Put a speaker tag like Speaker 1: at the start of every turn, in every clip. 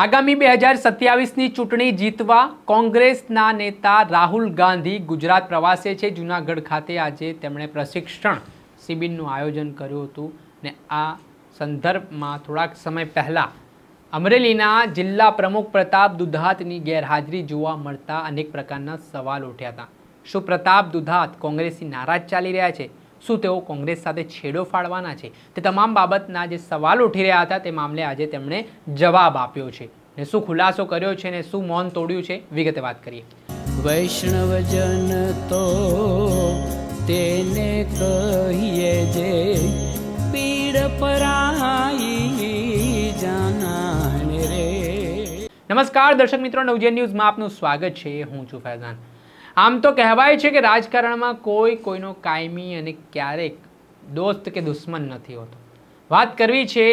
Speaker 1: આગામી બે હજાર સત્યાવીસની ચૂંટણી જીતવા કોંગ્રેસના નેતા રાહુલ ગાંધી ગુજરાત પ્રવાસે છે. જૂનાગઢ ખાતે આજે તેમણે પ્રશિક્ષણ શિબિરનું આયોજન કર્યું હતું ને આ સંદર્ભમાં થોડાક સમય પહેલાં અમરેલીના જિલ્લા પ્રમુખ પ્રતાપ દુધાતની ગેરહાજરી જોવા મળતા અનેક પ્રકારના સવાલ ઉઠ્યા હતા. શું પ્રતાપ દુધાત કોંગ્રેસથી નારાજ ચાલી રહ્યા છે? શું તેઓ કોંગ્રેસ સાથે છેડો ફાળવાના છે? તે તમામ બાબતના જે સવાલ ઉઠી રહ્યા હતા તે મામલે આજે તેમણે જવાબ આપ્યો છે. ને શું ખુલાસો કર્યો છે ને શું મૌન તોડ્યું છે? વિગતે વાત કરીએ.
Speaker 2: વૈષ્ણવજન તો તેને કહીએ જે પીડ પરાઈ જાનાને રે.
Speaker 1: નમસ્કાર દર્શક મિત્રો નવજે ન્યૂઝમાં આપનું સ્વાગત છે. હું છું ફૈઝાન. આમ તો કહેવાય છે કે રાજકારણમાં કોઈ કોઈનો કાયમી અને ક્યારેક દોસ્ત કે દુશ્મન નથી હોતો. વાત કરવી છે,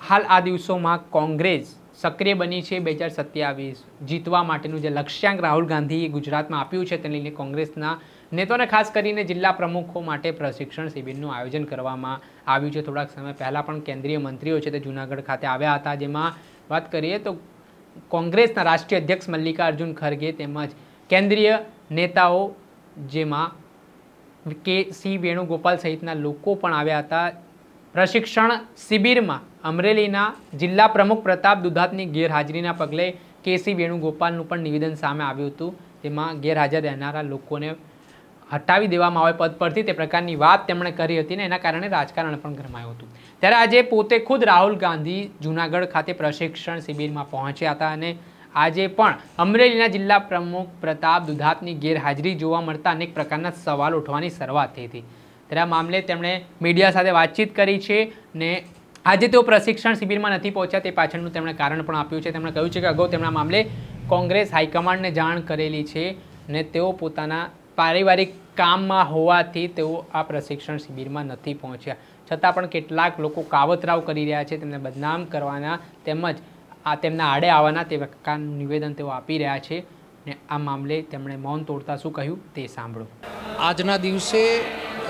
Speaker 1: હાલ આ દિવસોમાં કોંગ્રેસ સક્રિય બની છે બે હજાર સત્યાવીસ, જીતવા માટેનું જે લક્ષ્યાંક રાહુલ ગાંધીએ ગુજરાતમાં આપ્યું છે, તેને લઈને કોંગ્રેસના નેતાઓને ખાસ કરીને જિલ્લા પ્રમુખો માટે પ્રશિક્ષણ શિબિરનું આયોજન કરવામાં આવ્યું છે. થોડાક સમય પહેલાં પણ કેન્દ્રીય મંત્રીઓ છે તે જૂનાગઢ ખાતે આવ્યા હતા. જેમાં વાત કરીએ તો કોંગ્રેસના રાષ્ટ્રીય અધ્યક્ષ મલ્લિકાર્જુન ખરગે તેમજ કેન્દ્રીય નેતાઓ જેમાં કે સી વેણુગોપાલ સહિતના લોકો પણ આવ્યા હતા. પ્રશિક્ષણ શિબિરમાં અમરેલીના જિલ્લા પ્રમુખ પ્રતાપ દુધાતની ગેરહાજરીના પગલે કે સી વેણુગોપાલનું પણ નિવેદન સામે આવ્યું હતું. તેમાં ગેરહાજર રહેનારા લોકોને હટાવી દેવામાં આવે પદ પરથી તે પ્રકારની વાત તેમણે કરી હતી ને એના કારણે રાજકારણ પણ ગરમાયું હતું. ત્યારે આજે પોતે ખુદ રાહુલ ગાંધી જૂનાગઢ ખાતે પ્રશિક્ષણ શિબિરમાં પહોંચ્યા હતા અને આજે પણ અમરેલીના જિલ્લા પ્રમુખ પ્રતાપ દુધાતની ગેરહાજરી જોવા મળતા અનેક પ્રકારના સવાલ ઉઠવાની શરૂઆત થઈ હતી. આ મામલે તેમણે મીડિયા સાથે વાતચીત કરી છે ને આજે તેઓ પ્રશિક્ષણ શિબિરમાં નથી પહોંચ્યા તે પાછળનું તેમણે કારણ પણ આપ્યું છે. તેમણે કહ્યું છે કે અગાઉ તેમના મામલે કોંગ્રેસ હાઈકમાન્ડને જાણ કરેલી છે ને તેઓ પોતાના પારિવારિક કામમાં હોવાથી તેઓ આ પ્રશિક્ષણ શિબિરમાં નથી પહોંચ્યા. છતાં પણ કેટલાક લોકો કાવતરાવ કરી રહ્યા છે. તેમને બદનામ કરવાના તેમજ આ તેમના આડે આવવાના તે પ્રકારનું નિવેદન તેઓ આપી રહ્યા છે ને આ મામલે તેમણે મૌન તોડતા શું કહ્યું તે સાંભળો.
Speaker 3: આજના દિવસે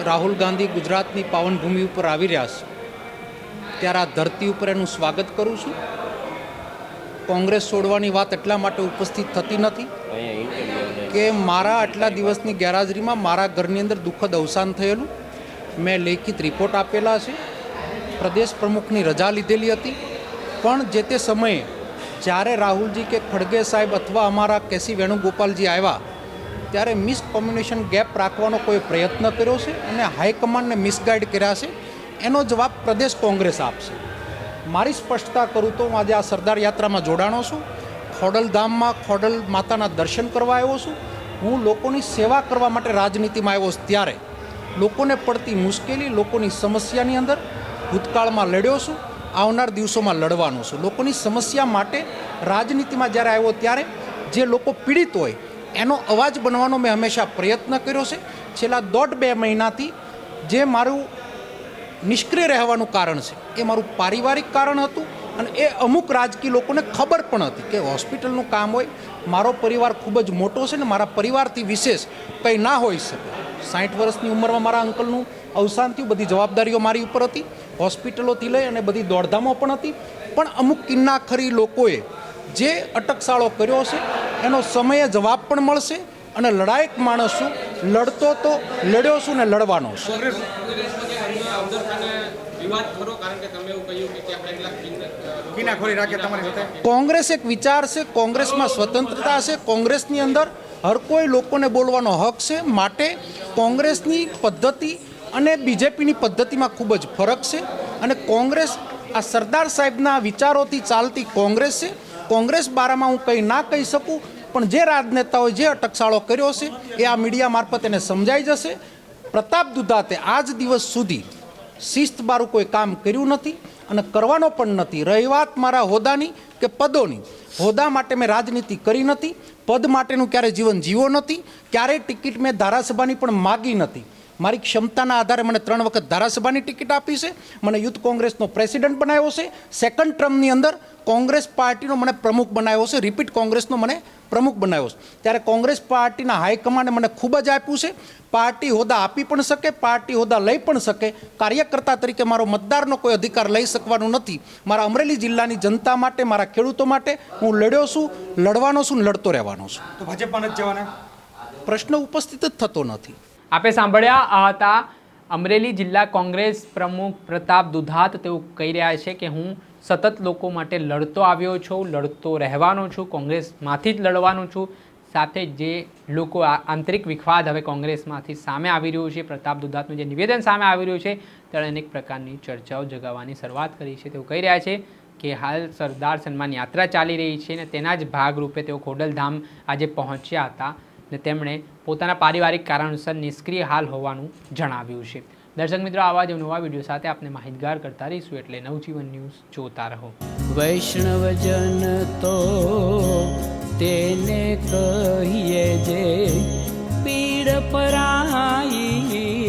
Speaker 3: રાહુલ ગાંધી ગુજરાતની પાવનભૂમિ ઉપર આવી રહ્યા છે. ત્યારે આ ધરતી ઉપર એનું સ્વાગત કરું છું. કોંગ્રેસ છોડવાની વાત એટલા માટે ઉપસ્થિત થતી નથી કે મારા આટલા દિવસની ગેરહાજરીમાં મારા ઘરની અંદર દુઃખદ અવસાન થયેલું. મેં લેખિત રિપોર્ટ આપેલા છે. પ્રદેશ પ્રમુખની રજા લીધેલી હતી. પણ જે તે સમયે જ્યારે રાહુલજી કે ખડગે સાહેબ અથવા અમારા કેસી વેણુગોપાલજી આવ્યા, ત્યારે મિસકોમ્યુનિકેશન ગેપ રાખવાનો કોઈ પ્રયત્ન કર્યો છે અને હાઈકમાન્ડને મિસગાઈડ કર્યા છે? એનો જવાબ પ્રદેશ કોંગ્રેસ આપશે. મારી સ્પષ્ટતા કરું તો હું આજે આ સરદાર યાત્રામાં જોડાણો છું. ખોડલધામમાં ખોડલ માતાના દર્શન કરવા આવ્યો છું. હું લોકોની સેવા કરવા માટે રાજનીતિમાં આવ્યો છું ત્યારે. લોકોને પડતી મુશ્કેલી, લોકોની સમસ્યાની અંદર ભૂતકાળમાં લડ્યો છું. આવનાર દિવસોમાં લડવાનો છું. લોકોની સમસ્યા માટે રાજનીતિમાં જ્યારે આવ્યો ત્યારે જે લોકો પીડિત હોય, એનો અવાજ બનવાનો મેં હંમેશા પ્રયત્ન કર્યો છે. છેલ્લા દોઢ બે મહિનાથી જે મારું નિષ્ક્રિય રહેવાનું કારણ છે, એ મારું પારિવારિક કારણ હતું અને એ અમુક રાજકીય લોકોને ખબર પણ હતી કે હોસ્પિટલનું કામ હોય, મારો પરિવાર ખૂબ જ મોટો છે ને મારા પરિવારથી વિશેષ કંઈ ના હોઈ શકે. સાઠ વર્ષની ઉંમરમાં મારા અંકલનું અવસાન થયું બધી જવાબદારીઓ મારી ઉપર હતી હોસ્પિટલોથી લઈ અને બધી દોડધામો પણ હતી. પણ અમુક કિન્નાખરી લોકોએ જે અટકશાળો કર્યો છે એનો સમયે જવાબ પણ મળશે અને લડાયક માણસ છું લડતો તો લડ્યો છું ને લડવાનો છું. કોંગ્રેસ એક વિચાર છે કોંગ્રેસમાં સ્વતંત્રતા છે કોંગ્રેસની અંદર હર કોઈ લોકોને બોલવાનો હક છે. માટે કોંગ્રેસની પદ્ધતિ અને બીજેપીની પદ્ધતિમાં ખૂબ જ ફરક છે. અને કોંગ્રેસ આ સરદાર સાહેબના વિચારોથી ચાલતી કોંગ્રેસ છે. કોંગ્રેસ બારામાં હું કંઈ ના કહી શકું, પણ જે રાજનેતાઓએ જે અટકશાળો કર્યો છે, એ આ મીડિયા મારફત એને સમજાઈ જશે. પ્રતાપ દુધાતે આજ દિવસ સુધી શિસ્ત બારું કોઈ કામ કર્યું નથી અને કરવાનો પણ નથી. રહી વાત મારા હોદ્દાની કે પદોની. હોદ્દા માટે મેં રાજનીતિ કરી નથી. પદ માટેનું ક્યારેય જીવન જીવો નથી. ક્યારેય ટિકિટ મેં ધારાસભાની પણ માગી નથી. મારી ક્ષમતાના આધારે મને ત્રણ વખત ધારાસભાની ટિકિટ આપી છે મને યુથ કોંગ્રેસનો પ્રેસિડન્ટ બનાવ્યો છે સેકન્ડ ટર્મની અંદર કોંગ્રેસ પાર્ટીનો મને પ્રમુખ બનાવ્યો છે રિપીટ કોંગ્રેસનો મને પ્રમુખ બનાવ્યો છે. ત્યારે કોંગ્રેસ પાર્ટીના હાઈકમાન્ડે મને ખૂબ જ આપ્યું છે પાર્ટી હોદ્દા આપી પણ શકે પાર્ટી હોદ્દા લઈ પણ શકે કાર્યકર્તા તરીકે મારો મતદારનો કોઈ અધિકાર લઈ શકવાનો નથી. મારા અમરેલી જિલ્લાની જનતા માટે મારા ખેડૂતો માટે હું લડ્યો છું લડવાનો છું લડતો રહેવાનો છું.
Speaker 4: તો ભાજપમાં નથી જવાના?
Speaker 3: પ્રશ્ન ઉપસ્થિત જ થતો નથી.
Speaker 1: આપે સાંભળ્યા હતા અમરેલી જિલ્લા કોંગ્રેસ પ્રમુખ પ્રતાપ દુધાત. તેઓ કહી રહ્યા છે કે, હું સતત લોકો માટે લડતો આવ્યો છું, લડતો રહેવાનો છું, કોંગ્રેસમાંથી જ લડવાનો છું. સાથે જે લોકો આંતરિક વિખવાદ હવે કોંગ્રેસમાંથી સામે આવી રહ્યું છે, પ્રતાપ દુધાતનું જે નિવેદન સામે આવી રહ્યું છે, તેણે અનેક પ્રકારની ચર્ચાઓ જગાવવાની શરૂઆત કરી છે. તેઓ કહી રહ્યા છે કે, હાલ સરદાર સન્માન યાત્રા ચાલી રહી છે અને તેના જ ભાગરૂપે તેઓ ખોડલધામ આજે પહોંચ્યા હતા. ને તેમણે પોતાના પારિવારિક કારણોસર નિષ્ક્રિય હાલ હોવાનું જણાવ્યું છે. દર્શક મિત્રો, આવા જ નવા વીડિયો સાથે આપને માહિતગાર કરતા રહીશું એટલે નવજીવન ન્યૂઝ જોતા રહો.
Speaker 2: વૈષ્ણવજન તો તેને કહીએ જે પીડ પરાઈ